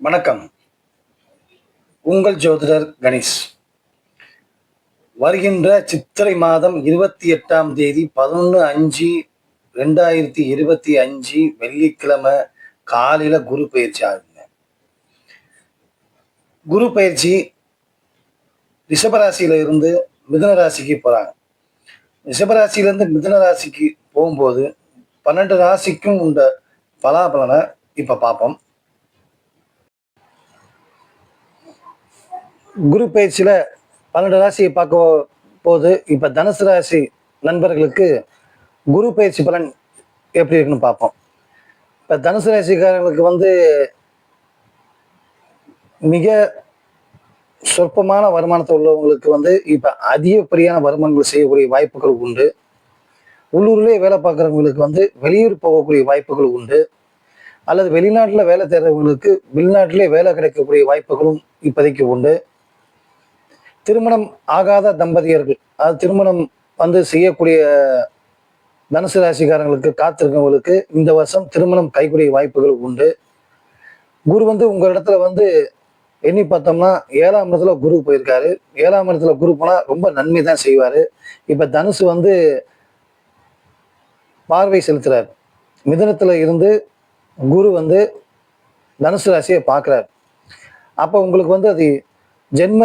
வணக்கம். உங்கள் ஜோதிடர் கணேஷ். வருகின்ற சித்திரை மாதம் இருபத்தி எட்டாம் தேதி பதினொன்று அஞ்சு ரெண்டாயிரத்தி இருபத்தி அஞ்சு வெள்ளிக்கிழமை காலையில் குரு பயிற்சி ஆகுங்க குரு பயிற்சி ரிஷபராசியில இருந்து மிதுன ராசிக்கு போகிறாங்க ரிஷபராசியிலேருந்து மிதுன ராசிக்கு போகும்போது பன்னெண்டு ராசிக்கும் உண்ட பலாபலனை இப்போ பார்ப்போம். குரு பயிற்சியில் பன்னெண்டு ராசியை பார்க்க போது இப்போ தனுசு ராசி நண்பர்களுக்கு குரு பயிற்சி பலன் எப்படி இருக்குன்னு பார்ப்போம். இப்போ தனுசு ராசிக்காரங்களுக்கு வந்து மிக சொற்பமான வருமானத்தை உள்ளவங்களுக்கு வந்து இப்போ அதிகப்படியான வருமானங்கள் செய்யக்கூடிய வாய்ப்புகள் உண்டு. உள்ளூர்லேயே வேலை பார்க்குறவங்களுக்கு வந்து வெளியூர் போகக்கூடிய வாய்ப்புகள் உண்டு. அல்லது வெளிநாட்டில் வேலை தேடுறவங்களுக்கு வெளிநாட்டிலே வேலை கிடைக்கக்கூடிய வாய்ப்புகளும் இப்போதைக்கு உண்டு. திருமணம் ஆகாத தம்பதியர்கள் அது திருமணம் வந்து செய்யக்கூடிய தனுசு ராசிக்காரங்களுக்கு காத்திருக்கவங்களுக்கு இந்த வருஷம் திருமணம் கைக்கூடிய வாய்ப்புகள் உண்டு. குரு வந்து உங்கள் இடத்துல வந்து எண்ணி பார்த்தோம்னா ஏழாம் இடத்துல குரு போயிருக்காரு. ஏழாம் இடத்துல குரு போனால் ரொம்ப நன்மை தான் செய்வார். இப்போ தனுசு வந்து பார்வை செலுத்துறாரு. மிதனத்தில் இருந்து குரு வந்து தனுசு ராசியை பார்க்குறாரு. அப்போ உங்களுக்கு வந்து அது ஜென்ம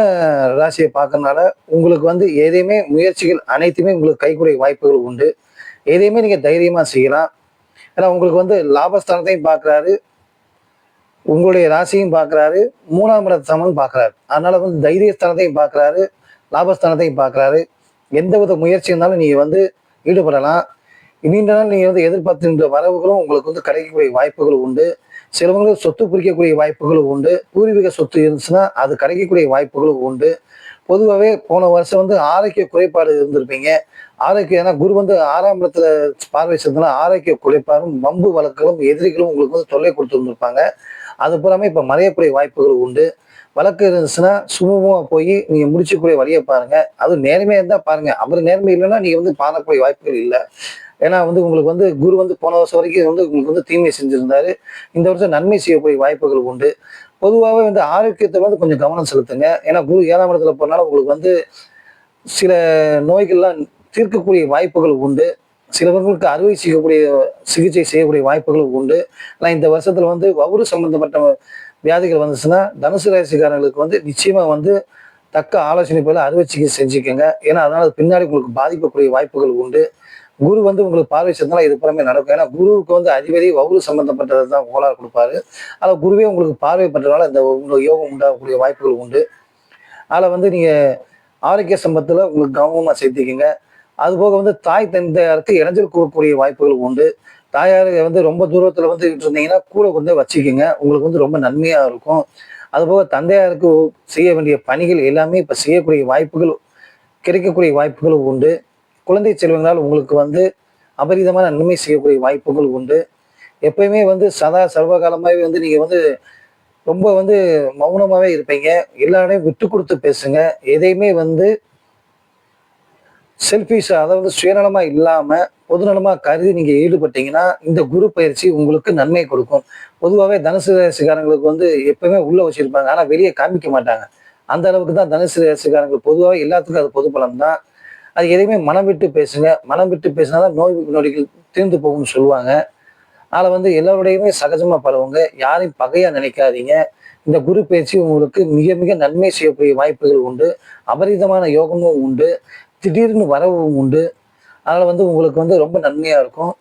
ராசியை பார்க்கறனால உங்களுக்கு வந்து எதையுமே முயற்சிகள் அனைத்துமே உங்களுக்கு கைக்குடைய வாய்ப்புகள் உண்டு. எதையுமே நீங்கள் தைரியமாக செய்யலாம். ஏன்னா உங்களுக்கு வந்து லாபஸ்தானத்தையும் பார்க்குறாரு. உங்களுடைய ராசியும் பார்க்குறாரு. மூணாம் இடத்தமும் பார்க்குறாரு. அதனால வந்து தைரியஸ்தானத்தையும் பார்க்குறாரு. லாபஸ்தானத்தையும் பார்க்குறாரு. எந்த வித முயற்சி இருந்தாலும் நீங்கள் வந்து ஈடுபடலாம். நீண்ட நாள் நீங்கள் வந்து எதிர்பார்த்துன்ற வரவுகளும் உங்களுக்கு வந்து கிடைக்கக்கூடிய வாய்ப்புகள் உண்டு. சிலவங்களுக்கு சொத்து பிரிக்கக்கூடிய வாய்ப்புகளும் உண்டு. பூர்வீக சொத்து இருந்துச்சுன்னா அது கிடைக்கக்கூடிய வாய்ப்புகளும் உண்டு. பொதுவாகவே போன வருஷம் வந்து ஆரோக்கிய குறைபாடு இருந்திருப்பீங்க. ஆரோக்கியம் ஏன்னா குரு வந்து ஆறாம் இடத்துல பார்வை செஞ்சதுனா ஆரோக்கிய குறைபாடும் வம்பு வழக்குகளும் எதிரிகளும் உங்களுக்கு வந்து தொல்லை கொடுத்துருந்துருப்பாங்க. அது பூராமே இப்போ மறையக்கூடிய வாய்ப்புகள் உண்டு. வழக்கு இருந்துச்சுன்னா சுமூகமாக போய் நீங்கள் முடிச்சக்கூடிய வழியை பாருங்கள் அது நேர்மையாக இருந்தால் பாருங்கள் அப்புறம் நேர்மை இல்லைன்னா நீங்கள் வந்து பாடக்கூடிய வாய்ப்புகள் இல்லை. ஏன்னா வந்து உங்களுக்கு வந்து குரு வந்து போன வருஷம் வரைக்கும் வந்து உங்களுக்கு வந்து தீமை செஞ்சுருந்தாரு. இந்த வருஷம் நன்மை செய்யக்கூடிய வாய்ப்புகள் உண்டு. பொதுவாகவே வந்து ஆரோக்கியத்தை வந்து கொஞ்சம் கவனம் செலுத்துங்க. ஏன்னா குரு ஏழாம் இடத்துல போனாலும் உங்களுக்கு வந்து சில நோய்கள்லாம் தீர்க்கக்கூடிய வாய்ப்புகள் உண்டு. சிலவர்களுக்கு அறுவை செய்யக்கூடிய சிகிச்சை செய்யக்கூடிய வாய்ப்புகள் உண்டு. ஆனால் இந்த வருஷத்துல வந்து வவுறு சம்பந்தப்பட்ட வியாதிகள் வந்துச்சுன்னா தனுசு ராசிக்காரங்களுக்கு வந்து நிச்சயமா வந்து தக்க ஆலோசனை போல அறுவை சிகிச்சை செஞ்சுக்கோங்க. ஏன்னா அதனால அது பின்னாடி உங்களுக்கு பாதிக்கக்கூடிய வாய்ப்புகள் உண்டு. குரு வந்து உங்களுக்கு பார்வை சேர்ந்தாலும் இது புறமே நடக்கும். ஏன்னா குருவுக்கு வந்து அதிபதி வவுறு சம்பந்தப்பட்டதை தான் கோளாறு கொடுப்பாரு. அதில் குருவே உங்களுக்கு பார்வை பண்றதுனால இந்த உங்களுக்கு யோகம் உண்டாகக்கூடிய வாய்ப்புகள் உண்டு. அதில் வந்து நீங்கள் ஆரோக்கிய சம்பத்தில் உங்களுக்கு கவனமாக சேர்த்திக்கங்க. அதுபோக வந்து தாய் தந்தையாருக்கு இடைஞ்சல் கொடுக்கக்கூடிய வாய்ப்புகள் உண்டு. தாயாருக்கு வந்து ரொம்ப தூரத்தில் வந்து இருந்தீங்கன்னா கூட கொண்டு வச்சுக்கோங்க. உங்களுக்கு வந்து ரொம்ப நன்மையாக இருக்கும். அதுபோக தந்தையாருக்கு செய்ய வேண்டிய பணிகள் எல்லாமே இப்போ செய்யக்கூடிய வாய்ப்புகள் கிடைக்கக்கூடிய வாய்ப்புகளும் உண்டு. குழந்தை செல்வங்களால் உங்களுக்கு வந்து அபரிதமான நன்மை செய்யக்கூடிய வாய்ப்புகள் உண்டு. எப்பயுமே வந்து சதா சர்வகாலமாகவே வந்து நீங்கள் வந்து ரொம்ப வந்து மௌனமாகவே இருப்பீங்க. எல்லாரையும் விட்டு கொடுத்து பேசுங்க. எதையுமே வந்து செல்ஃபிஷா அதாவது சுயநலமா இல்லாம பொதுநலமா கருதி நீங்க ஈடுபட்டீங்கன்னா இந்த குரு பயிற்சி உங்களுக்கு நன்மை கொடுக்கும். பொதுவாகவே தனுசு ராசிக்காரங்களுக்கு வந்து எப்பவுமே உள்ள வச்சிருப்பாங்க ஆனா வெளியே காமிக்க மாட்டாங்க. அந்த அளவுக்கு தான் தனுசு ராசிக்காரங்களுக்கு பொதுவாக எல்லாத்துக்கும் அது பொது பலம் தான். அது எதையுமே மனம் விட்டு பேசுங்க. மனம் விட்டு பேசினாதான் நோய் நொடிகள் தீர்ந்து போகும்னு சொல்லுவாங்க. அதில் வந்து எல்லோருடையுமே சகஜமாக பரவுங்க. யாரையும் பகையாக நினைக்காதீங்க. இந்த குரு பயிற்சி உங்களுக்கு மிக மிக நன்மை செய்யக்கூடிய வாய்ப்புகள் உண்டு. அபரிதமான யோகமும் உண்டு. திடீர்னு வரவும் உண்டு. அதனால் வந்து உங்களுக்கு வந்து ரொம்ப நன்மையாக இருக்கும்.